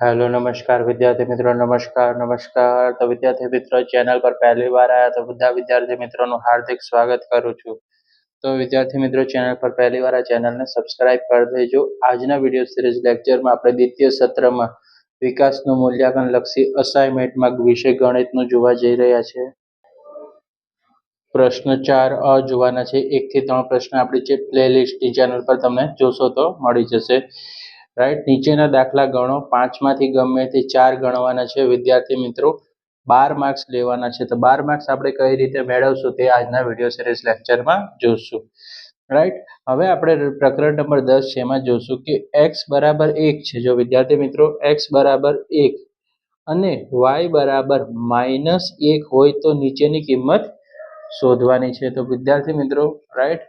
Hello, નમસ્કાર વિદ્યાર્થી મિત્રો, નમસ્કાર નમસ્કાર. તો વિદ્યાર્થી મિત્રો, ચેનલ પર પહેલી વાર આવ્યા તો બધા વિદ્યાર્થી મિત્રોનું હાર્દિક સ્વાગત કરું છું. તો વિદ્યાર્થી મિત્રો, ચેનલ પર પહેલી વાર આ ચેનલને સબસ્ક્રાઇબ કરી દેજો. આજના વીડિયો સિરીઝ લેક્ચરમાં આપણે દ્વિતીય સત્રમાં વિકાસનું મૂલ્યાંકન લક્ષી અસાઇનમેન્ટમાં વિષય ગણિતનું જોવા જઈ રહ્યા છે. પ્રશ્ન ચાર અ જોવાના છે. એકથી ત્રણ પ્રશ્ન આપણી જે પ્લેલિસ્ટની ચેનલ પર તમને જોશો તો મળી જશે. રાઈટ નીચેના દાખલા ગણો. પાંચમાંથી ગમે તે ચાર ગણવાના છે. વિદ્યાર્થી મિત્રો, બાર માર્ક્સ લેવાના છે. તો બાર માર્ક્સ આપણે કઈ રીતે મેળવશું તે આજના વીડિયો સિરીઝ લેક્ચરમાં જોશું. રાઈટ હવે આપણે પ્રકરણ નંબર દસ છે. એમાં જોશું કે એક્સ બરાબર એક છે. જો વિદ્યાર્થી મિત્રો એક્સ બરાબર એક અને વાય બરાબર માઇનસ એક હોય તો નીચેની કિંમત શોધવાની છે. તો વિદ્યાર્થી મિત્રો રાઈટ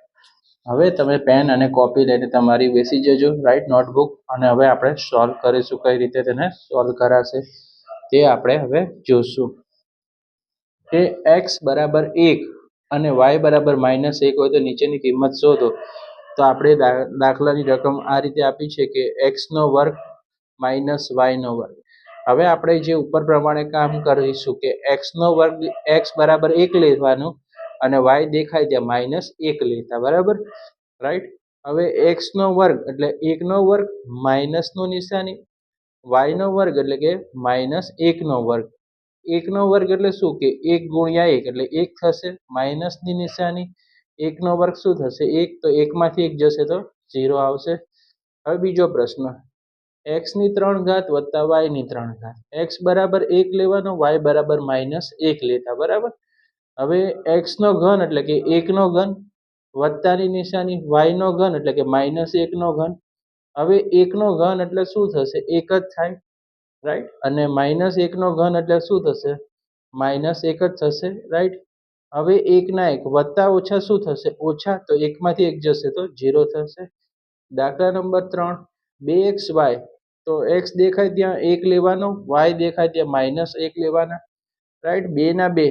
હવે તમે પેન અને કોપી લઈને તમારી બેસી જજો રાઈટ નોટબુક અને હવે આપણે સોલ્વ કરીશું કઈ રીતે તેને સોલ્વ કરાશે તે આપણે હવે જોશું. કે એક્સ બરાબર એક અને વાય બરાબર માઇનસ એક હોય તો નીચેની કિંમત શોધો. તો આપણે દાખલાની રકમ આ રીતે આપી છે કે એક્સનો વર્ગ માઇનસ વાયનો વર્ગ. હવે આપણે જે ઉપર પ્રમાણે કામ કરીશું કે એક્સનો વર્ગ એક્સ બરાબર એક લેવાનું અને વાય દેખાય ત્યાં માઇનસ એક લેતા, બરાબર? રાઈટ હવે એક્સનો વર્ગ, એટલે એકનો વર્ગ માઇનસનો નિશાની વાયનો વર્ગ એટલે કે માઇનસ એકનો વર્ગ. એકનો વર્ગ એટલે શું? કે એક ગુણ્યા એક, એટલે એક થશે માઇનસની નિશાની. એકનો વર્ગ શું થશે? એક, તો એકમાંથી એક જશે તો ઝીરો આવશે. હવે બીજો પ્રશ્ન એક્સની ત્રણ ઘાત વત્તા વાયની ત્રણ ઘાત. એક્સ બરાબર એક લેવાનો વાય બરાબર માઇનસ એક લેતા, બરાબર? હવે એક્સનો ઘન એટલે કે એકનો ઘન, વત્તાની નિશાની વાયનો ઘન એટલે કે માઇનસ એકનો ઘન. હવે એકનો ઘન એટલે શું થશે? એક જ થાય રાઈટ અને માઇનસ એકનો ઘન એટલે શું થશે? માઇનસ એક જ થશે રાઈટ હવે એકના એક, વત્તા ઓછા શું થશે? ઓછા, તો એકમાંથી એક જશે તો ઝીરો થશે. દાખલા નંબર ત્રણ, બે એક્સ વાય, તો એક્સ દેખાય ત્યાં એક લેવાનો, વાય દેખાય ત્યાં માઇનસ એક લેવાના રાઈટ બેના બે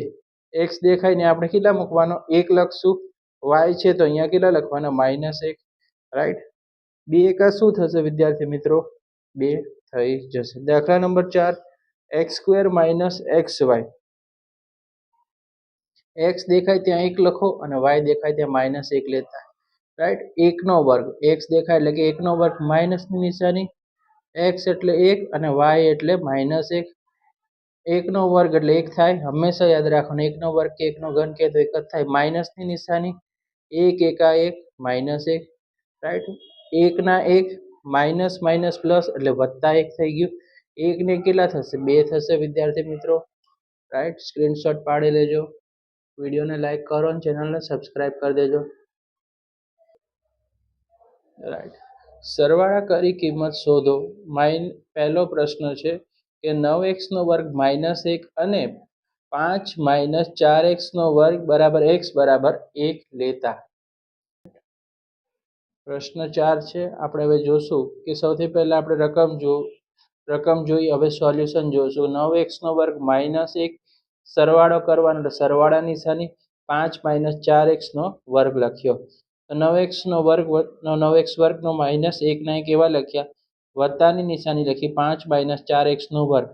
એક્સ દેખાય ને આપણે કેટલા મૂકવાનો? એક લખશું. વાય છે તો અહીંયા કેટલા લખવાના? માઇનસ એક. રાઈટ બે એકા શું થશે, વિદ્યાર્થી મિત્રો? બે થઈ જશે. દાખલા નંબર ચાર. X square minus x y x દેખાય ત્યાં એક લખો અને વાય દેખાય ત્યાં માઇનસ એક લેતા. રાઈટ એકનો વર્ગ. એક્સ દેખાય એટલે કે એકનો વર્ગ માઇનસની નિશાની. એક્સ એટલે એક અને વાય એટલે માઇનસ એક. એકનો વર્ગ એટલે એક થાય, હંમેશા યાદ રાખવાનું, એકનો વર્ગ કે એકનો ઘન કે તો એક જ થાય. માઇનસની નિશાની, એક, એકા, એક, માઇનસ એક રાઈટ એકના એક, માઇનસ માઇનસ, પ્લસ, એટલે વત્તા એક થઈ ગયું. એકને કેટલા થશે? બે થશે, વિદ્યાર્થી મિત્રો. રાઈટ સ્ક્રીનશોટ પાડી લેજો. વિડીયોને લાઈક કરો અને ચેનલને સબસ્ક્રાઈબ કરી દેજો. રાઈટ સરવાળા કરી કિંમત શોધો. માઇન પહેલો પ્રશ્ન છે કે નવ એક્સનો વર્ગ માઇનસ એક અને પાંચ માઇનસ ચાર એક્સનો વર્ગ બરાબર એક્સ બરાબર એક લેતા. પ્રશ્ન ચાર છે. આપણે હવે જોશું કે સૌથી પહેલાં આપણે રકમ જો, રકમ જોઈ, હવે સોલ્યુશન જોશું. નવ એક્સનો વર્ગ માઇનસ એક સરવાળો કરવાનો સરવાળા નિશાની પાંચ માઇનસ ચાર એક્સનો વર્ગ લખ્યો. નવ એક્સનો વર્ગ, નવ એક્સ વર્ગનો માઇનસ એકના એક એવા લખ્યા? વત્તાની નિશાની લખી પાંચ માઇનસ ચાર એક્સનો વર્ગ.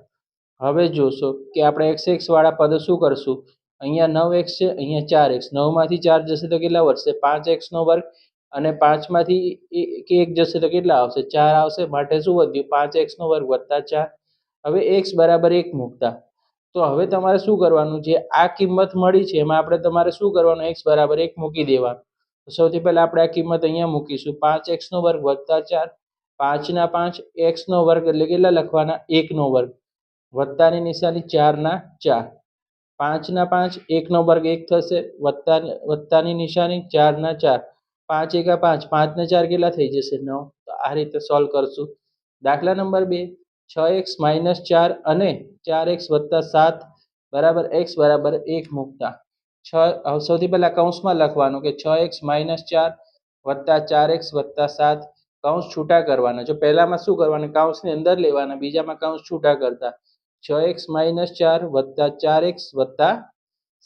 હવે જોશો કે આપણે એક્સ એક્સવાળા પદ શું કરશું? અહીંયા નવ એક્સ છે, અહીંયા ચાર એક્સ નવમાંથી ચાર જશે તો કેટલા વધશે? પાંચ એક્સનો વર્ગ અને પાંચમાંથી એક જશે તો કેટલા આવશે? ચાર આવશે. માટે શું વધ્યું? પાંચ એક્સનો વર્ગ વત્તા ચાર. હવે એક્સ બરાબર એક મૂકતા. તો હવે તમારે શું કરવાનું? જે આ કિંમત મળી છે, એમાં આપણે તમારે શું કરવાનું? એક્સ બરાબર એક મૂકી દેવાનું. સૌથી પહેલાં આપણે આ કિંમત અહીંયા મૂકીશું. પાંચ એક્સનો વર્ગ વત્તા ચાર. પાંચના પાંચ એક્સનો વર્ગ એટલે કેટલા લખવાના? એકનો વર્ગ. વત્તાની નિશાની ચારના ચાર. પાંચના પાંચ એકનો વર્ગ એક થશે. વત્તા, વત્તાની નિશાની ચારના ચાર. પાંચ એકા પાંચ, પાંચને ચાર કેટલા થઈ જશે? નવ. તો આ રીતે સોલ્વ કરશું. દાખલા નંબર બે. છ એક્સ માઇનસ ચાર અને ચાર એક્સ વત્તા સાત બરાબર એક્સ બરાબર એક મૂકતા. છ સૌથી પહેલાં કૌંસમાં લખવાનું કે છ એક્સ માઇનસ ચાર વત્તા ચાર એક્સ વત્તા સાત કૌંસ છૂટા કરવાના. જો પહેલામાં શું કરવાના? કૌંસની અંદર લેવાના, બીજામાં કૌંસ છૂટા કરતા. છ એક્સ માઇનસ ચાર વત્તા ચાર એક્સ વત્તા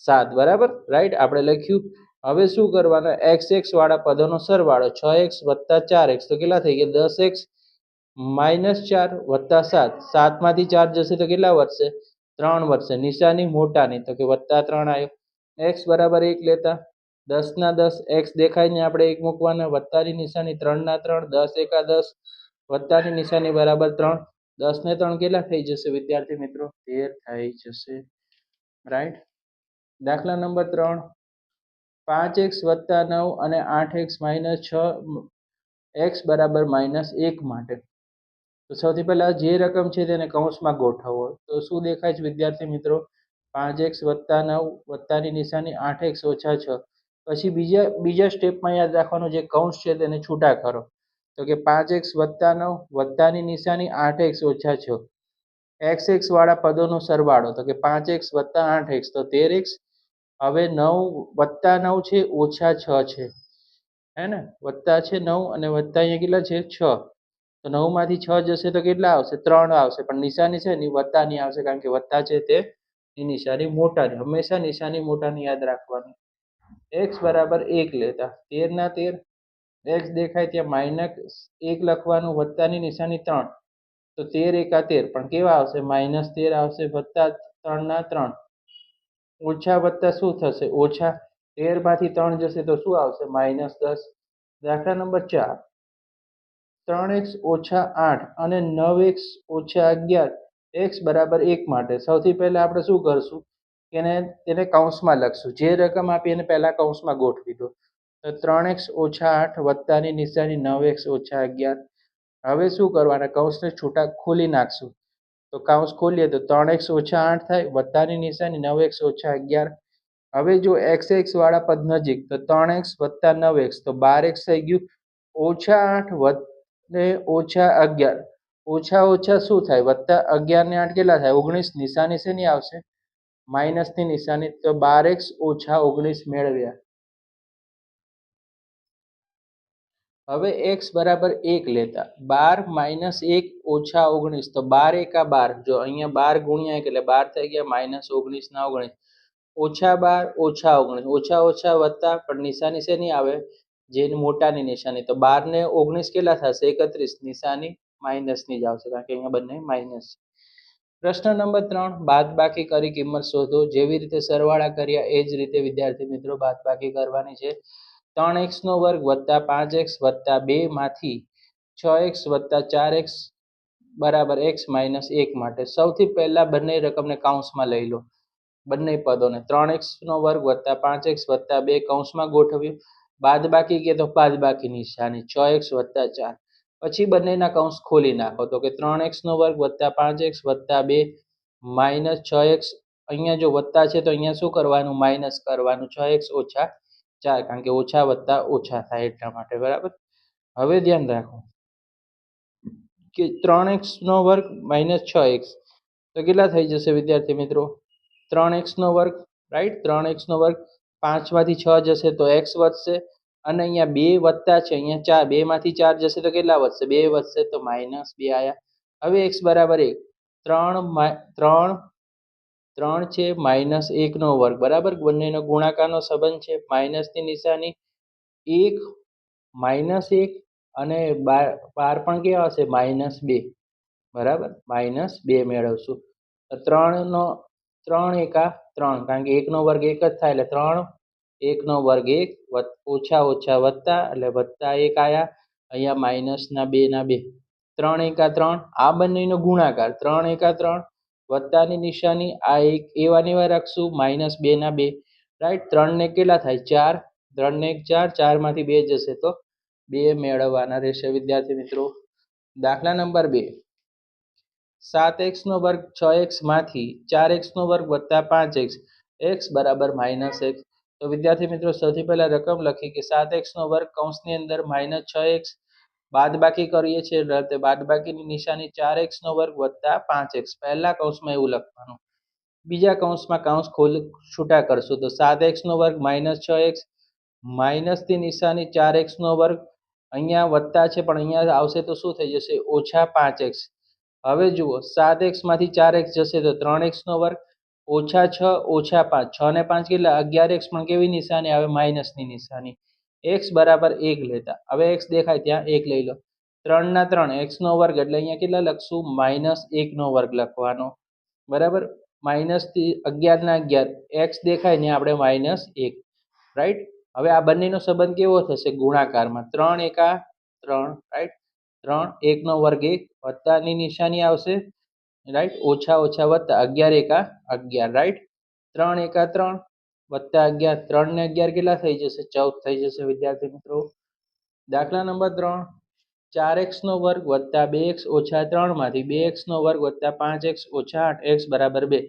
સાત, બરાબર? રાઈટ? આપણે લખ્યું. હવે શું કરવાના? એક્સ એક્સ વાળા પદોનો સરવાળો, છ એક્સ વત્તા ચાર એક્સ. તો કેટલા થઈ ગયા? દસ એક્સ માઇનસ ચાર વત્તા સાત. સાતમાંથી ચાર જશે તો કેટલા વધશે? ત્રણ વધશે. નિશાની મોટાની. તો કે વત્તા ત્રણ આવ્યો એક્સ બરાબર એક લેતા. દસના દસ એક્સ દેખાય ને આપણે એક મૂકવાના, વત્તાની નિશાની ત્રણના ત્રણ, દસ એકા દસ, વત્તાની નિશાની બરાબર ત્રણ. દસ ને ત્રણ કેટલા થઈ જશે વિદ્યાર્થી મિત્રો? તેર થઈ જશે. રાઈટ દાખલા નંબર ત્રણ. પાંચ એક્સ વત્તા નવ અને આઠ એક્સ માઇનસ છ એક્સ બરાબર માઇનસ એક માટે. તો સૌથી પહેલા જે રકમ છે તેને કૌંસમાં ગોઠવો. તો શું દેખાય છે વિદ્યાર્થી મિત્રો? પાંચ એક્સ વત્તા નવ, વત્તાની નિશાની આઠ એક્સ ઓછા છ. પછી બીજા બીજા સ્ટેપમાં યાદ રાખવાનું જે કૌંસ છે તેને છૂટા કરો. તો કે પાંચ એક્સ વત્તા નવ વત્તાની નિશાની આઠ એક્સ ઓછા છ. એક્સ એક્સ વાળા પદોનો સરવાળો. તો કે પાંચ એક્સ વત્તા આઠ એક્સ. તો તેર એક્સ. હવે નવ વત્તા નવ છે, ઓછા છ છે. હે ને? વત્તા છે નવ અને વત્તા અહીંયા કેટલા છે? છ. તો નવમાંથી છ જશે તો કેટલા આવશે? ત્રણ આવશે. પણ નિશાની છે ની વત્તાની આવશે કારણ કે વત્તા છે તે નિશાની મોટાની, હંમેશા નિશાની મોટાની યાદ રાખવાની. એક્સ બરાબર એક લેતા. તેરના તેર એક્સ દેખાય ત્યાં માઇનસ એક લખવાનું વત્તાની નિશાની ત્રણ. તો તેર એકા તેર, પણ કેવા આવશે? માઇનસ તેર આવશે વત્તા ત્રણના ત્રણ. ઓછા વત્તા શું થશે? ઓછા તેરમાંથી ત્રણ જશે તો શું આવશે? માઇનસ દસ. દાખલા નંબર ચાર. ત્રણ એક્સ ઓછા આઠ અને નવ એક્સ ઓછા અગિયાર. એક્સ બરાબર એક માટે. સૌથી પહેલાં આપણે શું કરશું? એને તેને કૌંસમાં લખશું. જે રકમ આપી એને પહેલાં કૌંસમાં ગોઠવી દો. તો ત્રણ એક્સ ઓછા આઠ વત્તાની નિશાની નવ એક્સ ઓછા અગિયાર. હવે શું કરવાના? કૌંસને છૂટા ખોલી નાખશું. તો કૌંસ ખોલીએ તો ત્રણ એક્સ ઓછા આઠ થાય, વત્તાની નિશાની નવ એક્સ ઓછા અગિયાર. હવે જો એક્સ એક્સ વાળા પદ નજીક, તો ત્રણ એક્સ વત્તા નવ એક્સ, તો બાર એક્સ થઈ ગયું. ઓછા આઠ વત્તે ઓછા અગિયાર. ઓછા ઓછા શું થાય? વત્તા અગિયાર ને આઠ કેટલા થાય? ઓગણીસ. નિશાની શેની આવશે? માઇનસની નિશાની તો બાર એક્સ ઓછા ઓગણીસ મેળવ્યા. હવે એક્સ બરાબર એક લેતા. બાર માઇનસ એક ઓછા ઓગણીસ. તો બાર એકા બાર. જો અહીંયા બાર ગુણ્યા એક એટલે બાર થઈ ગયા માઇનસ ઓગણીસના ઓગણીસ. ઓછા બાર, ઓછા ઓગણીસ. ઓછા ઓછા વત્તા પણ નિશાની શેની આવે? જેની મોટાની નિશાની. તો બાર ને ઓગણીસ કેટલા થશે? એકત્રીસ. નિશાની માઇનસની જ આવશે. કારણ કે અહીંયા બંને માઇનસ પ્રશ્ન નંબર ત્રણ બાદ બાકી કરી કિંમત શોધો. જેવી રીતે સરવાળા કર્યા, એ જ રીતે વિદ્યાર્થી મિત્રો બાદ બાકી કરવાની છે. ત્રણ એક્સનો વર્ગ વત્તા પાંચ એક્સ વત્તા બેમાંથી છ એક્સ વત્તા ચાર એક્સ બરાબર એક્સ માઇનસ એક માટે. સૌથી પહેલાં બંને રકમને કાઉન્સમાં લઈ લો. બંને પદોને ત્રણ એક્સનો વર્ગ વત્તા પાંચ એક્સ વત્તા બે કૌંસમાં ગોઠવ્યું. બાદ બાકી કે તો બાદબાકી નિશાની. છ એક્સ વત્તા ચાર. પછી બંનેના કૌંસ ખોલી નાખો. તો કે ત્રણ એક્સનો વર્ગ વત્તા પાંચ એક્સ વત્તા બે માઇનસ છ એક્સ અહીંયા જો વત્તા છે તો અહીંયા શું કરવાનું? માઇનસ કરવાનું. છ એક્સ ઓછા ચાર, કારણ કે ઓછા વત્તા ઓછા થાય એટલા માટે, બરાબર? હવે ધ્યાન રાખો કે ત્રણ એક્સનો વર્ગ માઇનસ છ એક્સ તો કેટલા થઈ જશે વિદ્યાર્થી મિત્રો? ત્રણ એક્સનો વર્ગ રાઈટ ત્રણ એક્સનો વર્ગ પાંચમાંથી છ જશે તો એક્સ વધશે. અને અહીંયા બે વત્તા છે, અહીંયા ચાર, બેમાંથી ચાર જશે તો કેટલા વધશે? બે વધશે તો માઇનસ બે આવ્યા હવે એક્સ બરાબર એક. ત્રણ ત્રણ ત્રણ છે માઇનસ એકનો વર્ગ. બરાબર? બંનેનો ગુણાકારનો સંબંધ છે માઇનસની નિશાની એક માઇનસ એક અને બાર બાર પણ કેવા હશે? માઇનસ બે. બરાબર? માઇનસ બે મેળવશું. ત્રણનો, ત્રણ એકા ત્રણ. કારણ કે એકનો વર્ગ એક જ થાય એટલે ત્રણ એકનો વર્ગ એક ઓછા ઓછા વત્તા, એટલે વત્તા એક આવ્યા અહીંયા માઇનસના બેના બે ત્રણ એકા ત્રણ, આ બંનેનો ગુણાકાર, ત્રણ એકા ત્રણ, વત્તાની નિશાની, આ એક એવાની વાર રાખશું માઇનસ બેના બે. રાઈટ ત્રણને કેટલા થાય? ચાર. ત્રણને એક ચાર, ચારમાંથી બે જશે તો બે મેળવવાના રહેશે, વિદ્યાર્થી મિત્રો. દાખલા નંબર બે. સાત એક્સનો વર્ગ છ એક્સમાંથી ચાર એક્સનો વર્ગ વત્તા પાંચ એક્સ. એક્સ બરાબર માઇનસ એક્સ તો વિદ્યાર્થી મિત્રો, સૌથી પહેલાં રકમ લખી કે સાત એક્સનો વર્ગ કૌંસની અંદર માઇનસ છ એક્સ બાદબાકી કરીએ છીએ બાદ બાદબાકીની નિશાની ચાર એક્સનો વર્ગ વત્તા પાંચ એક્સ પહેલા કૌંસમાં એવું લખવાનું. બીજા કૌંસમાં કૌંસ ખોલ, છૂટા કરશું. તો સાત એક્સનો વર્ગ માઇનસ છ એક્સ માઇનસથી નિશાની ચાર એક્સનો વર્ગ અહીંયા વત્તા છે, પણ અહીંયા આવશે તો શું થઈ જશે? ઓછા પાંચ એક્સ હવે જુઓ, સાત એક્સમાંથી ચાર એક્સ જશે તો ત્રણ એક્સનો વર્ગ. ઓછા છ, ઓછા પાંચ. છ ને પાંચ કેટલા? અગિયાર એક્સ પણ કેવી નિશાની? આવે માઇનસની નિશાની. એક્સ બરાબર એક લેતા. હવે એક્સ દેખાય ત્યાં, એક લઈ લો. ત્રણના ત્રણ એક્સનો વર્ગ, એટલે અહીંયા કેટલા લખશું? માઇનસ એકનો વર્ગ લખવાનો. બરાબર? માઇનસથી અગિયારના અગિયાર એક્સ દેખાય ને આપણે માઇનસ એક. રાઈટ હવે આ બંનેનો સંબંધ કેવો થશે? ગુણાકારમાં. ત્રણ એકા ત્રણ રાઈટ ત્રણ એકનો વર્ગ એક. વત્તાની નિશાની આવશે. રાઈટ ઓછા ઓછા વત્તા અગિયાર એકા અગિયાર રાઈટ ત્રણ એકા ત્રણ વત્તા અગિયાર, ત્રણ ને અગિયાર કેટલા થઈ જશે? ચૌદ થઈ જશે, વિદ્યાર્થી મિત્રો. દાખલા નંબર ત્રણ. ચાર એક્સનો વર્ગ વત્તા બે એક્સ ઓછા ત્રણમાંથી બે એક્સનો વર્ગ વત્તા પાંચ એક્સ ઓછા આઠ, એક્સ બરાબર બે.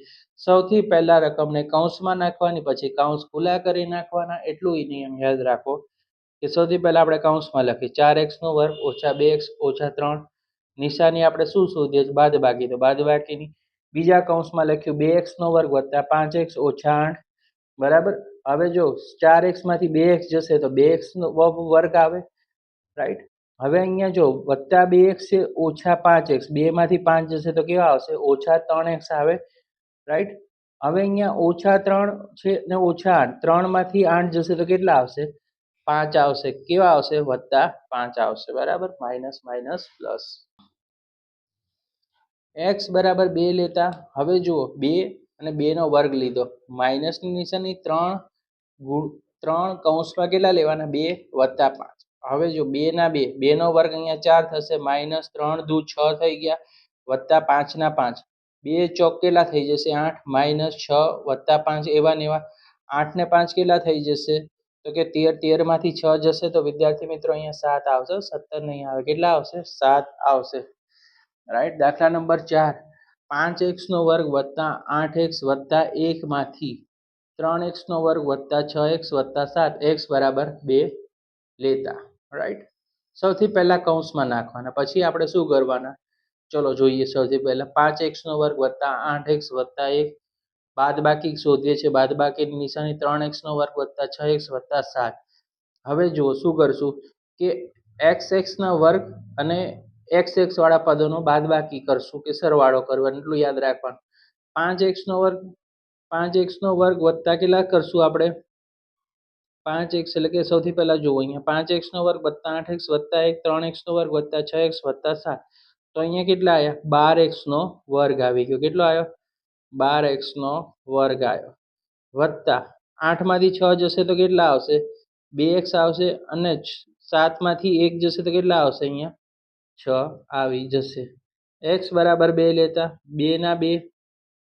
સૌથી પહેલા રકમને કૌંસમાં નાખવાની, પછી કૌંસ ખુલ્લા કરી નાખવાના. એટલું એ નિયમ યાદ રાખો કે સૌથી પહેલા આપણે કૌંસમાં લખીએ. ચાર એક્સનો વર્ગ ઓછા બે એક્સ ઓછા ત્રણ નિશાની આપણે શું શોધીએ છીએ? બાદ બાકી તો બાદ બાકીની બીજા કૌંસમાં લખ્યું બે એક્સનો વર્ગ વત્તા પાંચ એક્સ ઓછા આઠ. બરાબર? હવે જો ચાર એક્સમાંથી બે એક્સ જશે તો બે એક્સનો વર્ગ આવે. રાઈટ? હવે અહીંયા જો વત્તા બે એક્સ છે ઓછા પાંચ એક્સ. બેમાંથી પાંચ જશે તો કેવા આવશે? ઓછા ત્રણ એક્સ આવે. રાઈટ? હવે અહીંયા ઓછા ત્રણ છે ને ઓછા આઠ. ત્રણમાંથી આઠ જશે તો કેટલા આવશે? પાંચ આવશે. કેવા આવશે? વત્તા પાંચ આવશે. બરાબર? Minus minus, plus. એક્સ બરાબર બે લેતા, હવે જુઓ, બે અને બેનો વર્ગ લીધો. માઇનસની નિશાની ત્રણ ગુણ, ત્રણ કૌંસમાં કેટલા લેવાના? બે વત્તા પાંચ. હવે જો બેના બે બેનો વર્ગ અહીંયા ચાર થશે માઇનસ ત્રણ દૂ છ થઈ ગયા, વત્તા પાંચના પાંચ. બે ચોક કેટલા થઈ જશે? આઠ માઇનસ છ, વત્તા પાંચ, એવા ને એવા. આઠ ને પાંચ કેટલા થઈ જશે? તો કે તેર તેરમાંથી છ જશે, તો વિદ્યાર્થી મિત્રો અહીંયા સાત આવશે, સત્તર નહીં આવે. કેટલા આવશે? સાત આવશે. રાઈટ દાખલા નંબર ચાર. પાંચ એક્સનો વર્ગ વત્તા આઠ એક્સ વત્તા એકમાંથી ત્રણ એક્સનો વર્ગ વત્તા છ એક્સ વત્તા સાત. એક્સ બરાબર બે લેતા. રાઈટ સૌથી પહેલાં કૌંસમાં નાખવાના. પછી આપણે શું કરવાના? ચલો જોઈએ સૌથી પહેલાં. પાંચ એક્સનો વર્ગ વત્તા આઠ એક્સ વત્તા એક. બાદ બાકી શોધીએ છીએ. બાદ બાકીની નિશાની ત્રણ એક્સનો વર્ગ વત્તા છ એક્સ વત્તા સાત. હવે જુઓ, શું કરશું? કે એક્સ એક્સના વર્ગ અને એક્સ એક્સ વાળા પદોનો બાદ બાકી કરશું કે સરવાળો કરવાનો એટલું યાદ રાખવાનું. પાંચ એક્સનો વર્ગ, પાંચ એક્સનો વર્ગ વત્તા કેટલા કરશું આપણે? પાંચ એક્સ એટલે કે સૌથી પહેલાં જુઓ અહીંયા પાંચ એક્સનો વર્ગ વત્તા આઠ એક્સ વત્તા એક, ત્રણ એક્સનો વર્ગ વત્તા છ એક્સ વત્તા સાત. તો અહીંયા કેટલા આવ્યા બાર એક્સનો વર્ગ આવી ગયો. કેટલો આવ્યો બાર એક્સનો વર્ગ આવ્યો વત્તા આઠમાંથી છ જશે તો કેટલા આવશે? બે એક્સ આવશે અને સાતમાંથી એક જશે તો કેટલા આવશે અહીંયા? છ આવી જશે. એક્સ બરાબર બે લેતા બેના બે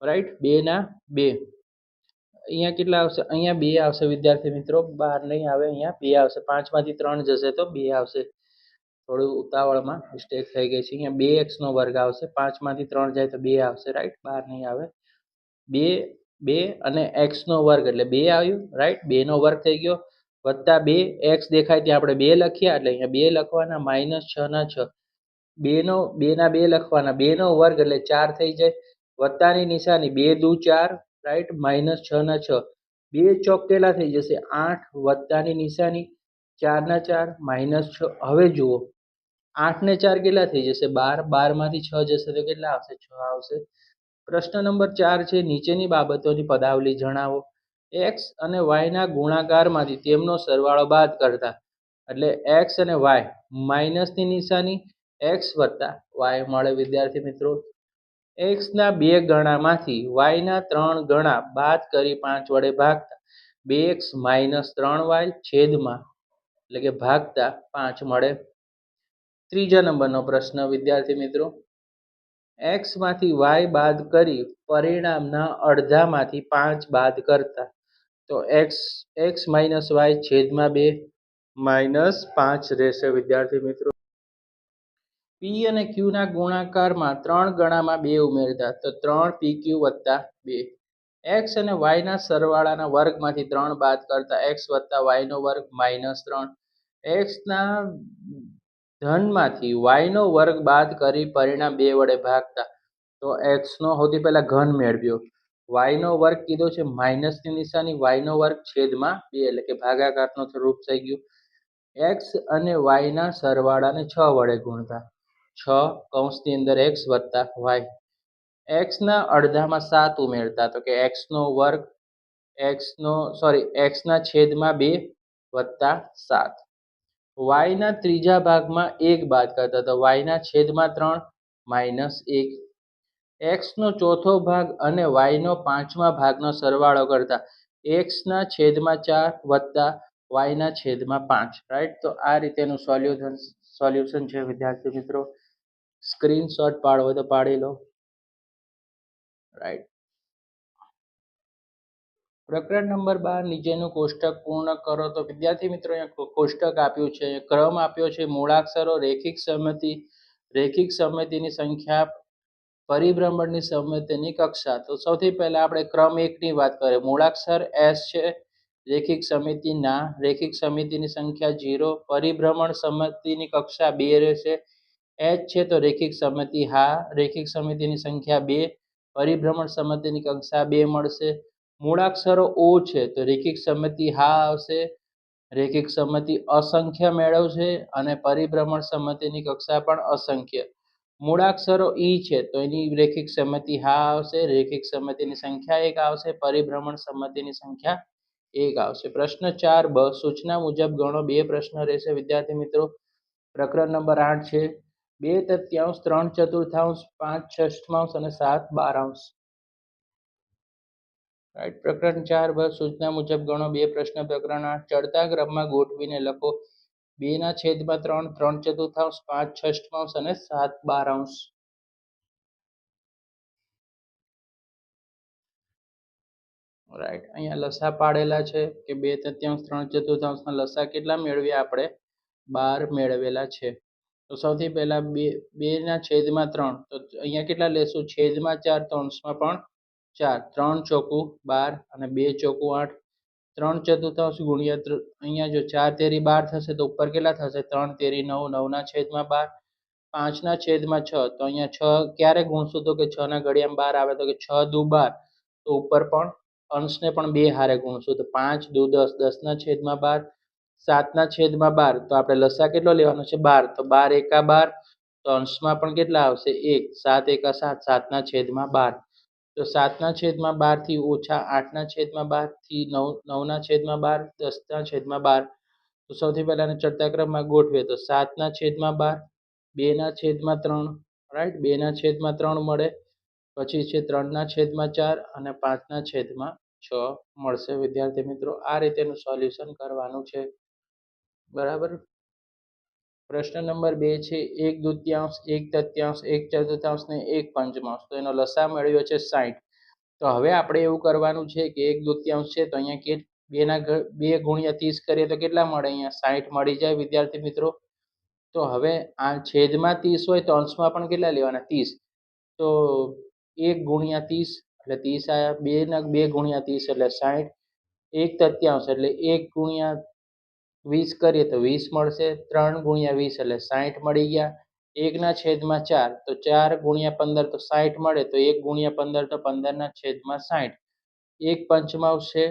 રાઈટ બેના બે. અહીંયા કેટલા આવશે? અહીંયા બે આવશે, વિદ્યાર્થી મિત્રો. બહાર નહીં આવે અહીંયા, બે આવશે. પાંચમાંથી ત્રણ જશે તો બે આવશે. થોડું ઉતાવળમાં મિસ્ટેક થઈ ગઈ છે. અહીંયા બે એક્સનો વર્ગ આવશે. પાંચમાંથી ત્રણ જાય તો બે આવશે રાઈટ બહાર નહીં આવે. બે બે અને એક્સનો વર્ગ એટલે બે આવ્યું રાઈટ બેનો વર્ગ થઈ ગયો. વત્તા બે એક્સ દેખાય ત્યાં આપણે બે લખ્યા, એટલે અહીંયા બે લખવાના, માઇનસ છ ના છ. બેનો, બેના બે લખવાના. બેનો વર્ગ એટલે ચાર થઈ જાય. વત્તાની નિશાની બે દુ ચાર રાઈટ માઇનસ છ ના છ. બે ચોક કેટલા થઈ જશે. આઠ વત્તાની નિશાની ચારના ચાર માઇનસ છ. હવે જુઓ. આઠ ને ચાર કેટલા થઈ જશે? બાર. બારમાંથી છ જશે તો કેટલા આવશે? છ આવશે. પ્રશ્ન નંબર ચાર છે, નીચેની બાબતોની પદાવલી જણાવો. એક્સ અને વાયના ગુણાકારમાંથી તેમનો સરવાળો બાદ કરતા. એટલે એક્સ અને વાય માઇનસની નિશાની એક્સ વત્તા વાય મળે વિદ્યાર્થી મિત્રો. એક્સના બે ગણામાંથી વાયના ત્રણ ગણા બાદ કરી પાંચ વડે ભાગતા. બે એક્સ માઇનસ ત્રણ વાય છેદમાં એટલે કે ભાગતા પાંચ મળે. ત્રીજા નંબરનો પ્રશ્ન વિદ્યાર્થી મિત્રો. એક્સમાંથી વાય બાદ કરી પરિણામના અડધામાંથી પાંચ બાદ કરતા. તો એક્સ એક્સ માઇનસ વાય છેદમાં બે માઇનસ પાંચ રહેશે વિદ્યાર્થી મિત્રો. પી અને ક્યુના ગુણાકારમાં ત્રણ ગણામાં બે ઉમેરતા, તો ત્રણ પી ક્યુ વત્તા બે. એક્સ અને વાયના સરવાળાના વર્ગમાંથી ત્રણ બાદ કરતા એક્સ વત્તા વાયનો વર્ગ માઇનસ ત્રણ. એક્સના ધનમાંથી વાયનો વર્ગ બાદ કરી પરિણામ બે વડે ભાગતા, તો એક્સનો સૌથી પહેલાં ઘન મેળવ્યો. વાયનો વર્ગ કીધો છે માઇનસની નિશાની વાયનો વર્ગ છેદમાં બે, એટલે કે ભાગાકારનો રૂપ થઈ ગયું. એક્સ અને વાયના સરવાળાને છ વડે ગુણતા. છ કૌંસની અંદર એક્સ વત્તા વાય એક્સના અડધામાં સાત ઉમેરતા, તો કે એક્સનો વર્ગ એક્સનો સોરી એક્સના છેદમાં બે વત્તા સાત. વાયના ત્રીજા ભાગમાં એક બાદ કરતા, તો વાયના છેદમાં ત્રણ માઇનસ એક. એક્સનો ચોથો ભાગ અને વાયનો પાંચમા ભાગનો સરવાળો કરતા એક્સના છેદમાં ચાર વત્તા વાયના છેદમાં પાંચ. રાઈટ તો આ રીતેનું સોલ્યુશન સોલ્યુશન છે, વિદ્યાર્થી મિત્રો. સ્ક્રીનશોટ પાડવો તો પાડી લો. રાઈટ પ્રકરણ નંબર બાર, નીચેનું કોષ્ટક પૂર્ણ કરો. તો વિદ્યાર્થી મિત્રો કોષ્ટક આપ્યું છે. ક્રમ આપ્યો છે, મૂળાક્ષરો, રેખિક સમિતિ રેખિક સમિતિની સંખ્યા, પરિભ્રમણની સમિતિની કક્ષા. તો સૌથી પહેલા આપણે ક્રમ એકની વાત કરીએ. મૂળાક્ષર એસ છે, રેખિક સમિતિ ના. રેખિક સમિતિની સંખ્યા જીરો પરિભ્રમણ સમિતિની કક્ષા બે રહેશે. એચ છે તો રેખિક સમિતિ હા, રેખિક સમિતિની સંખ્યા બે, પરિભ્રમણ સમિતિની કક્ષા બે મળશે. મૂળાક્ષરો ઓ છે તો રેખિક સમિતિ હા આવશે, રેખિક સમિતિ અસંખ્ય મેળવશે અને પરિભ્રમણ સમિતિની કક્ષા પણ અસંખ્ય. મૂળાક્ષરો ઈ છે તો એની રેખિક સમિતિ હા આવશે, રેખિક સમિતિની સંખ્યા એક આવશે, પરિભ્રમણ સમિતિની સંખ્યા એક આવશે. પ્રશ્ન ચાર બ, સૂચના મુજબ ગણો બે પ્રશ્ન રહેશે. વિદ્યાર્થી મિત્રો, પ્રકરણ નંબર આઠ છે. બે તૃતીયાંશ, ત્રણ ચતુર્થાંશ, પાંચ છઠ્ઠાંશ અને સાત બારાંશ. રાઈટ પ્રકરણ ચાર બ સૂચના મુજબ ગણો બે પ્રશ્ન પ્રકરણ આઠ. ચડતા ક્રમમાં ગોઠવીને લખો. બેના છેદમાં ત્રણ ત્રણ ચતુર્થાંશ, પાંચ છઠ્ઠાંશ અને સાત બારાંશ. રાઈટ અહીંયા લસા પાડેલા છે કે બે તૃતીયાંશ, ત્રણ ચતુર્થાંશના લસા કેટલા મેળવ્યા આપણે? બાર મેળવેલા છે. તો સૌથી પહેલા બે, બેના છેદમાં ત્રણ. તો અહીંયા કેટલા લેશું? છેદમાં ચાર, ત્રણસમાં પણ ચાર. ત્રણ ચોકું બાર અને બે ચોકું આઠ. ત્રણ ચતુર્થાંશ ગુણ્યા અહીંયા જો ચાર તેરી બાર થશે તો ઉપર કેટલા થશે? ત્રણ તેરી નવ, નવના છેદમાં બાર. પાંચના છેદમાં છ. તો અહીંયા છ ક્યારે ગુણશું તો કે છના ઘડિયામાં બાર આવે તો કે છ દુ બાર. તો ઉપર પણ અંશને પણ બે હારે ગુણશું. તો પાંચ દુ દસ, દસના છેદમાં બાર. સાતના છેદમાં બાર. તો આપણે લસા કેટલો લેવાનો છે? બાર. તો બાર એકા બાર. તો અંશમાં પણ કેટલા આવશે? એક. સાત એકા સાત. સાતના છેદમાં બાર. તો સાતના છેદમાં બારથી ઓછા આઠના છેદમાં બારથી નવ, નવના છેદમાં બાર, દસના છેદમાં બાર. તો સૌથી પહેલાં ચડતા ક્રમમાં ગોઠવે તો સાતના છેદમાં બાર, બેના છેદમાં ત્રણ. રાઈટ બેના છેદમાં ત્રણ મળે. પછી છે ત્રણના છેદમાં ચાર અને પાંચના છેદમાં છ મળશે. વિદ્યાર્થી મિત્રો, આ રીતેનું સોલ્યુશન કરવાનું છે. બરાબર? પ્રશ્ન નંબર બે છે, એક દૃત્યાંશ, એક તૃત્યાંશ, એક ચતુર્થાંશ ને એક પંચમાંશ. તો એનો લસા મળ્યો છે સાઠ તો હવે આપણે એવું કરવાનું છે કે એક દ્વિતીયાંશ છે, તો અહીંયા કે બેના બે ગુણ્યા ત્રીસ કરીએ તો કેટલા મળે અહીંયા? સાઠ મળી જાય, વિદ્યાર્થી મિત્રો. તો હવે આ છેદમાં ત્રીસ હોય તો અંશમાં પણ કેટલા લેવાના? ત્રીસ. તો એક ગુણ્યા ત્રીસ, એટલે ત્રીસ આવ્યા બે ના બે ગુણ્યા ત્રીસ એટલે સાઠ એક તૃત્યાંશ એટલે એક ગુણ્યા વીસ કરીએ તો વીસ મળશે, ત્રણ ગુણ્યા વીસ એટલે સાઠ મળી ગયા. એકના છેદમાં ચાર, તો ચાર ગુણ્યા પંદર તો સાહીઠ મળે, તો એક ગુણ્યા પંદર તો પંદરના છેદમાં સાઠ એક પંચમાં છે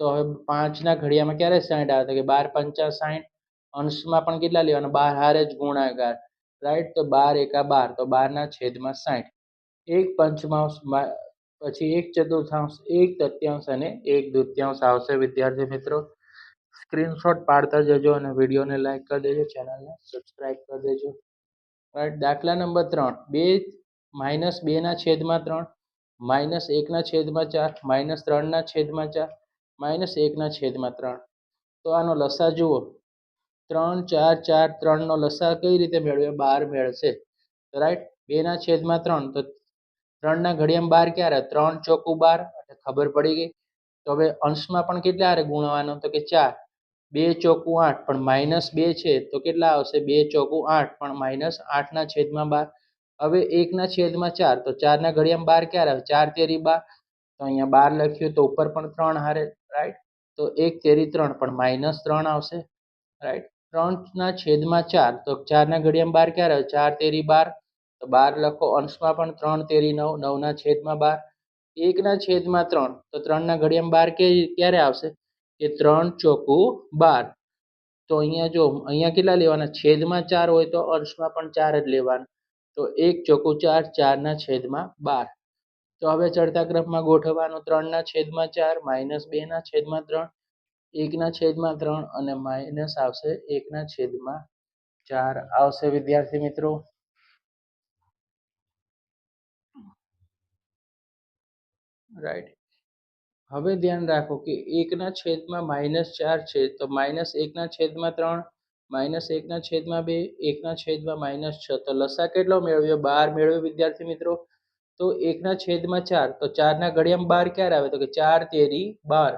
તો હવે પાંચના ઘડિયામાં ક્યારે સાઠ આવે? તો કે બાર પંચા સાઠ અંશમાં પણ કેટલા લેવાના? બાર હારે જ ગુણાકાર. રાઈટ? તો બાર એકા બાર, તો બારના છેદમાં સાઠ એક પંચમાંશ પછી એક ચતુર્થાંશ, એક તત્યાંશ અને એક દૃત્યાંશ આવશે, વિદ્યાર્થી મિત્રો. સ્ક્રીનશોટ પાડતા જજો અને વિડીયોને લાઈક કરી દેજો, ચેનલને સબસ્ક્રાઈબ કરી દેજો. રાઈટ દાખલા નંબર ત્રણ. બે માઇનસ બેના છેદમાં ત્રણ, માઇનસ એકના છેદમાં ચાર, માઇનસ ત્રણના છેદમાં ચાર, માઇનસ એકના છેદમાં ત્રણ. તો આનો લસા જુઓ. ત્રણ, ચાર ચાર, ત્રણનો લસા કઈ રીતે મેળવે બાર મેળશે રાઈટ બેના છેદમાં ત્રણ. તો ત્રણના ઘડિયામાં બાર ક્યારે ત્રણ ચોકુ બાર. એટલે ખબર પડી ગઈ. તો હવે અંશમાં પણ કેટલા હારે ગુણવાનો? તો કે ચાર. બે ચોકું આઠ, પણ માઇનસ બે છે તો કેટલા આવશે? બે ચોકું આઠ, પણ માઇનસ આઠના છેદમાં બાર. હવે એકના છેદમાં ચાર, તો ચારના ઘડિયામાં બાર ક્યારે આવે? ચાર તેરી બાર. તો અહીંયા બાર લખ્યું તો ઉપર પણ ત્રણ હારે રાઈટ તો એક તેરી ત્રણ, પણ માઇનસ ત્રણ આવશે રાઈટ ત્રણના છેદમાં ચાર, તો ચારના ઘડિયામાં બાર ક્યારે આવે? ચાર તેરી બાર. તો બાર લખો, અંશમાં પણ ત્રણ તેરી નવ, નવના છેદમાં બાર. એકના છેદમાં ત્રણ, તો ત્રણના ઘડિયામાં બાર કે ક્યારે આવશે? કે ત્રણ ચોકું બાર. તો અહીંયા જો, અહીંયા કેટલા લેવાના? છેદમાં ચાર હોય તો અંશમાં પણ ચાર જ લેવાના. તો એક ચોકું ચાર, ચારના છેદમાં બાર. તો હવે ચડતા ક્રમમાં ગોઠવવાનું. ત્રણના છેદમાં ચાર, માઇનસ બેના છેદમાં ત્રણ, એકના છેદમાં ત્રણ અને માઇનસ આવશે એકના છેદમાં ચાર. આવશે વિદ્યાર્થી મિત્રો. રાઈટ. હવે ધ્યાન રાખો કે એકના છેદમાં માઇનસ ચાર છે, તો માઇનસ એકના છેદમાં ત્રણ માઇનસ એકના છેદમાં બે, એકના છેદમાં માઇનસ છ. તો લસા કેટલો મેળવ્યો? બાર મેળવ્યો વિદ્યાર્થી મિત્રો? તો એકના છેદમાં ચાર, તો ચારના ઘડિયામાં બાર ક્યારે આવે? તો કે ચાર તેરી બાર.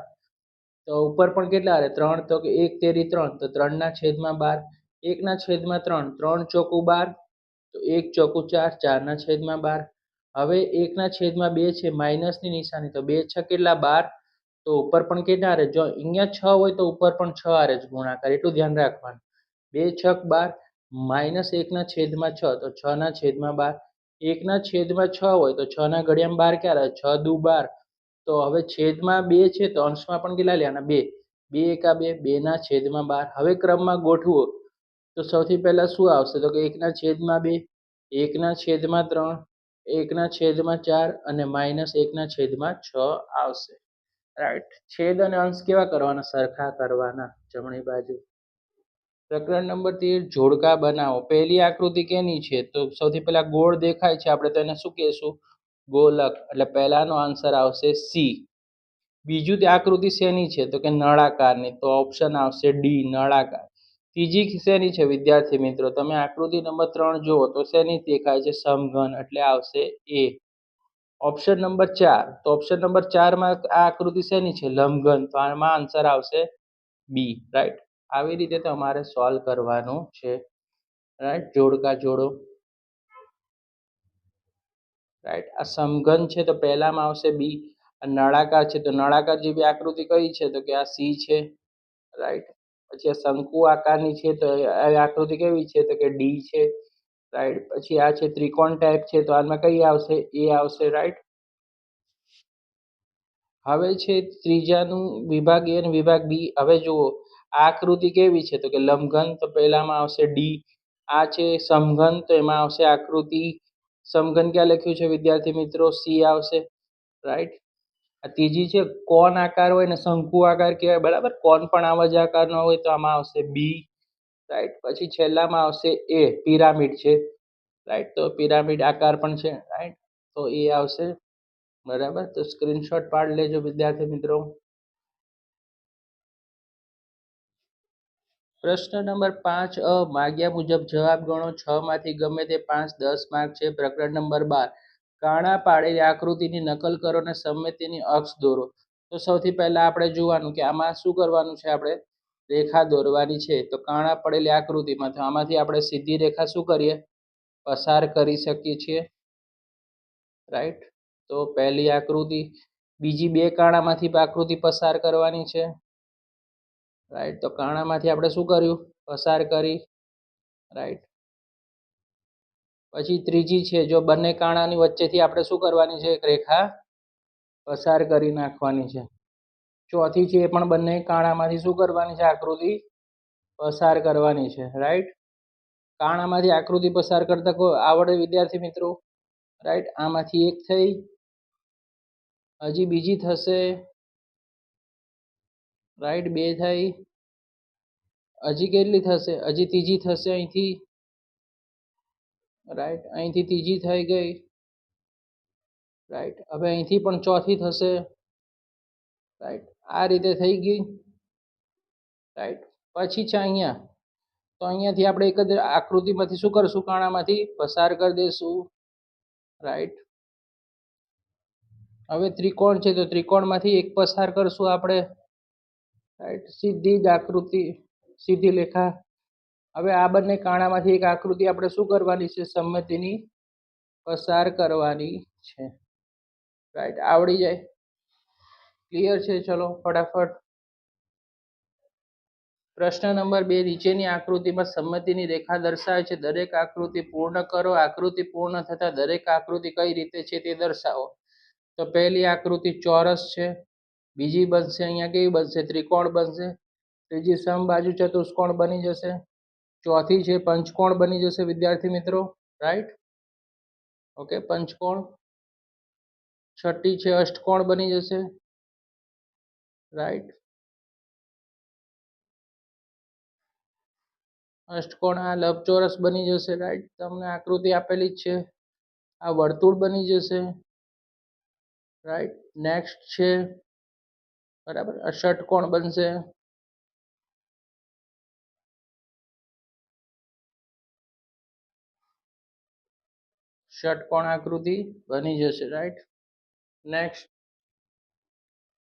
તો ઉપર પણ કેટલા આવે? ત્રણ, તો કે એક તેરી ત્રણ, તો ત્રણના છેદમાં બાર. એકના છેદમાં ત્રણ ત્રણ ચોકું બાર, તો એક ચોકું ચાર, ચારના છેદમાં બાર. હવે એકના છેદમાં બે છે, માઇનસની નિશાની. તો બે છ કેટલા? બાર. તો ઉપર પણ કેટલા આવે જો અહીંયા છ હોય તો ઉપર પણ છ આવે જ ગુણાકાર. એટલું ધ્યાન રાખવાનું. બે છક બાર, માઇનસ એકના છેદમાં છ. તો છ ના છેદમાં બાર. એકના છેદમાં છ હોય તો છ ના ઘડિયામાં બાર ક્યારે? છ દુ બાર. તો હવે છેદમાં બે છે તો અંશમાં પણ કેટલા લેવાના? બે. બે એકા બે, બેના છેદમાં બાર. હવે ક્રમમાં ગોઠવો. તો સૌથી પહેલાં શું આવશે? તો કે એકના છેદમાં બે, એકના છેદમાં ત્રણ એકના છેદમાં ચાર અને માઇનસ એકના છેદમાં છ આવશે. રાઈટ છેદ અને અંશ કેવા કરવાના? સરખા કરવાના. જમણી બાજુ. પ્રકરણ નંબર તેર, જોડકા બનાવો. પહેલી આકૃતિ કેની છે? તો સૌથી પહેલા ગોળ દેખાય છે. આપણે તેને શું કહેશું? ગોલક. એટલે પહેલાનો આન્સર આવશે સી બીજું તે આકૃતિ શેની છે? તો કે નળાકારની. તો ઓપ્શન આવશે ડી નળાકાર. ત્રીજી શેની છે, વિદ્યાર્થી મિત્રો? તમે આકૃતિ નંબર ત્રણ જુઓ તો શેની દેખાય છે? સમઘન, એટલે આવશે એ. ઓપ્શન નંબર ચાર. તો ઓપ્શન નંબર ચારમાં આ આકૃતિ શેની છે? લંબઘન તો આમાં આન્સર આવશે બી, રાઈટ? આવી રીતે તમારે સોલ્વ કરવાનું છે. રાઈટ? જોડકા જોડો. રાઈટ? આ સમઘન છે તો પહેલામાં આવશે બી. નળાકાર છે તો નળાકાર જેવી આકૃતિ કઈ છે? તો કે આ સી છે. રાઈટ? પછી આ શંકુ આકારની છે તો આકૃતિ કેવી છે તો કે ડી છે રાઈટ પછી આ છે ત્રિકોણ ટાઈપ છે તો આમાં કઈ આવશે? એ આવશે રાઈટ હવે છે ત્રીજાનું વિભાગ એ અને વિભાગ બી હવે જુઓ, આ આકૃતિ કેવી છે? તો કે લંબઘન તો પહેલામાં આવશે ડી આ છે સમઘન તો એમાં આવશે આકૃતિ. સમઘન ક્યાં લખ્યું છે વિદ્યાર્થી મિત્રો? સી આવશે રાઈટ ત્રીજી છે, કોન આકાર હોય ને શંકુ આકાર કહેવાય, બરાબર? કોન પણ આવા જ આકારનો હોય તો આમાં આવશે બી રાઈટ પછી છેલ્લામાં આવશે એ પિરામિડ છે રાઈટ તો પિરામિડ આકાર પણ છે રાઈટ તો એ આવશે, બરાબર? તો સ્ક્રીનશોટ પાડી લેજો વિદ્યાર્થી મિત્રો. પ્રશ્ન નંબર પાંચ, અ, માગ્યા મુજબ જવાબ ગણો. છ માંથી ગમે તે પાંચ, દસ માર્ક છે. પ્રકરણ નંબર બાર કાણા પાડેલી આકૃતિની નકલ કરો અને તેની અક્ષ દોરો. તો સૌથી પહેલા આપણે જોવાનું કે આમાં શું કરવાનું છે આપણે? રેખા દોરવાની છે. તો કાણા પડેલી આકૃતિમાં તો આમાંથી આપણે સીધી રેખા શું કરીએ? પસાર કરી શકીએ છીએ. રાઈટ? તો પહેલી આકૃતિ, બીજી બે કાણામાંથી આકૃતિ પસાર કરવાની છે. રાઈટ? તો કાણામાંથી આપણે શું કર્યું? પસાર કરી. રાઈટ? પછી ત્રીજી છે, જો બંને કાણાની વચ્ચેથી આપણે શું કરવાની છે? એક રેખા પસાર કરી નાખવાની છે. ચોથી છે, એ પણ બંને કાણામાંથી શું કરવાની છે? આકૃતિ પસાર કરવાની છે રાઈટ કાણામાંથી આકૃતિ પસાર કરતા આવડે વિદ્યાર્થી મિત્રો રાઈટ આમાંથી એક થઈ, હજી બીજી થશે રાઈટ બે થઈ, હજી કેટલી થશે? હજી ત્રીજી થશે અહીંથી. રાઈટ અહીંથી ત્રીજી થઈ ગઈ. રાઈટ હવે અહીંથી પણ ચોથી થશે. રાઈટ આ રીતે થઈ ગઈ. રાઈટ પછી છે અહીંયા. તો અહીંયાથી આપણે એક જ આકૃતિમાંથી શું કરશું? કાણામાંથી પસાર કરી દઈશું રાઈટ હવે ત્રિકોણ છે તો ત્રિકોણમાંથી એક પસાર કરશું આપણે. રાઈટ સીધી જ આકૃતિ, સીધી લેખા. હવે આ બંને કાણામાંથી એક આકૃતિ આપણે શું કરવાની છે? સંમતિની પસાર કરવાની છે. રાઈટ આવડી જાય. ક્લિયર છે? ચલો, ફટાફટ. પ્રશ્ન નંબર બે, નીચેની આકૃતિમાં સંમતિની રેખા દર્શાવે છે. દરેક આકૃતિ પૂર્ણ કરો. આકૃતિ પૂર્ણ થતાં દરેક આકૃતિ કઈ રીતે છે તે દર્શાવો. તો પહેલી આકૃતિ ચોરસ છે. બીજી બનશે, અહીંયા કેવી બનશે? ત્રિકોણ બનશે. ત્રીજી સમબાજુ ચતુષ્કોણ બની જશે. ચોથી છે, પંચકોણ બની જશે, વિદ્યાર્થી મિત્રો. રાઈટ ઓકે પંચકોણ. છઠ્ઠી છે, અષ્ટકોણ બની જશે. રાઈટ અષ્ટકોણ આ લંબચોરસ બની જશે રાઈટ તમને આકૃતિ આપેલી જ છે. આ વર્તુળ બની જશે. રાઈટ નેક્સ્ટ છે. બરાબર? આ ષટકોણ બનશે. ષટકોણ આકૃતિ? બની જશે રાઈટ નેક્સ્ટ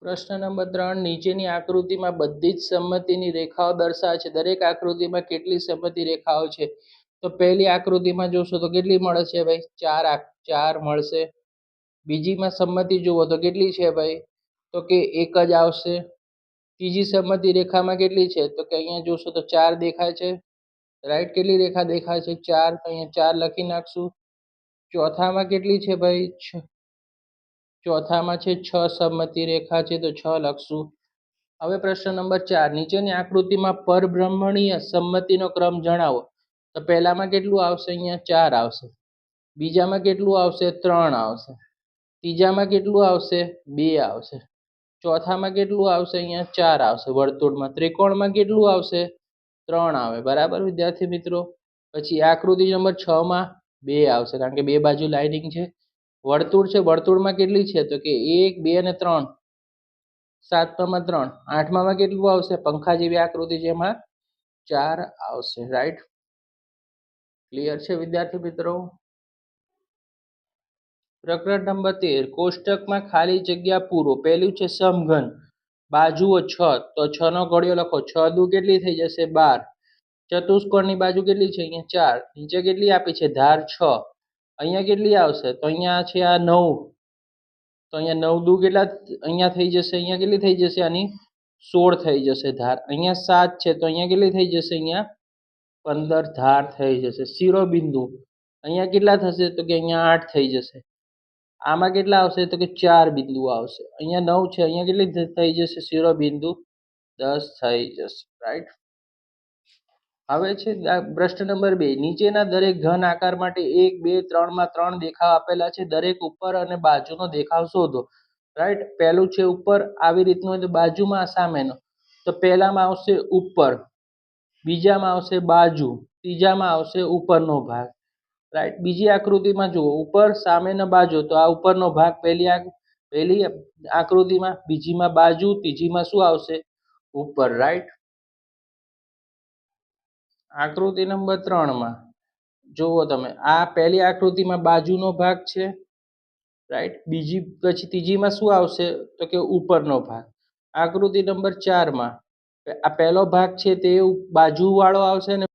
પ્રશ્ન નંબર ત્રણ, નીચેની આકૃતિમાં બધી જ સંમતિની રેખાઓ દર્શાવે છે. દરેક આકૃતિમાં કેટલી સંમતિ રેખાઓ છે? તો પહેલી આકૃતિમાં જોશો તો કેટલી મળે છે ભાઈ? ચાર ચાર મળશે. બીજીમાં સંમતિ જુઓ તો કેટલી છે ભાઈ? તો કે એક જ આવશે. ત્રીજી સંમતિ રેખામાં કેટલી છે? તો કે અહીંયા જોશો તો ચાર દેખાય છે. રાઈટ કેટલી રેખા દેખાય છે? ચાર. તો અહીંયા ચાર લખી નાખશું. ચોથામાં કેટલી છે ભાઈ? છ. ચોથામાં છે છ સંમતિ રેખા છે તો છ લખશું. હવે પ્રશ્ન નંબર ચાર. નીચેની આકૃતિમાં પરબ્રહ્મણીય સંમતિનો ક્રમ જણાવો. તો પહેલામાં કેટલું આવશે અહીંયા? ચાર આવશે. બીજામાં કેટલું આવશે? ત્રણ આવશે. ત્રીજામાં કેટલું આવશે? બે આવશે. ચોથામાં કેટલું આવશે અહીંયા? ચાર આવશે વર્તુળમાં. ત્રિકોણમાં કેટલું આવશે? ત્રણ આવે. બરાબર, વિદ્યાર્થી મિત્રો? પછી આકૃતિ નંબર છ માં બે આવશે, કારણ કે બે બાજુ લાઇનિંગ છે. વર્તુળ છે, વર્તુળમાં કેટલી છે? તો કે એક, બે અને ત્રણ. સાતમામાં ત્રણ. આઠમામાં કેટલું આવશે? પંખા જેવી આકૃતિ જેમાં ચાર આવશે રાઈટ ક્લિયર છે, વિદ્યાર્થી મિત્રો? પ્રકરણ નંબર તેર. કોષ્ટકમાં ખાલી જગ્યા પૂરો. પહેલું છે સમઘન. બાજુઓ છ. તો છ નો ઘડિયો લખો. છ દુ કેટલી થઈ જશે? બાર. ચતુષ્કોણની બાજુ કેટલી છે? અહીંયા ચાર. નીચે કેટલી આપી છે? ધાર છ. અહીંયા કેટલી આવશે? તો અહીંયા છે આ નવ. તો અહીંયા નવ દુ કેટલા અહીંયા થઈ જશે? અહીંયા કેટલી થઈ જશે? આની સોળ થઈ જશે ધાર. અહીંયા સાત છે, તો અહીંયા કેટલી થઈ જશે? અહીંયા પંદર ધાર થઈ જશે. શિરોબિંદુ. અહીંયા કેટલા થશે? તો કે અહીંયા આઠ થઈ જશે. આમાં કેટલા આવશે? તો કે ચાર બિંદુ આવશે. અહીંયા નવ છે, અહીંયા કેટલી થ- થઈ જશે? શિરોબિંદુ દસ થઈ જશે. રાઈટ? હવે છે પ્રશ્ન નંબર બે. નીચેના દરેક ઘન આકાર માટે એક, બે ત્રણમાં ત્રણ દેખાવ આપેલા છે. દરેક ઉપર અને બાજુનો દેખાવ શોધો. રાઈટ પહેલું છે ઉપર, આવી રીતનું હોય તો બાજુમાં સામેનો. તો પહેલામાં આવશે ઉપર. બીજામાં આવશે બાજુ. ત્રીજામાં આવશે ઉપરનો ભાગ. રાઈટ બીજી આકૃતિમાં જુઓ. ઉપર, સામેનો, બાજુ. તો આ ઉપરનો ભાગ પહેલી પહેલી આકૃતિમાં, બીજીમાં બાજુ, ત્રીજીમાં શું આવશે? ઉપર. રાઈટ આકૃતિ નંબર ત્રણમાં. જુઓ તમે, આ પહેલી આકૃતિમાં બાજુનો ભાગ છે રાઈટ બીજી, પછી ત્રીજીમાં શું આવશે? તો કે ઉપરનો ભાગ. આકૃતિ નંબર ચારમાં, આ પહેલો ભાગ છે તે બાજુવાળો આવશે ને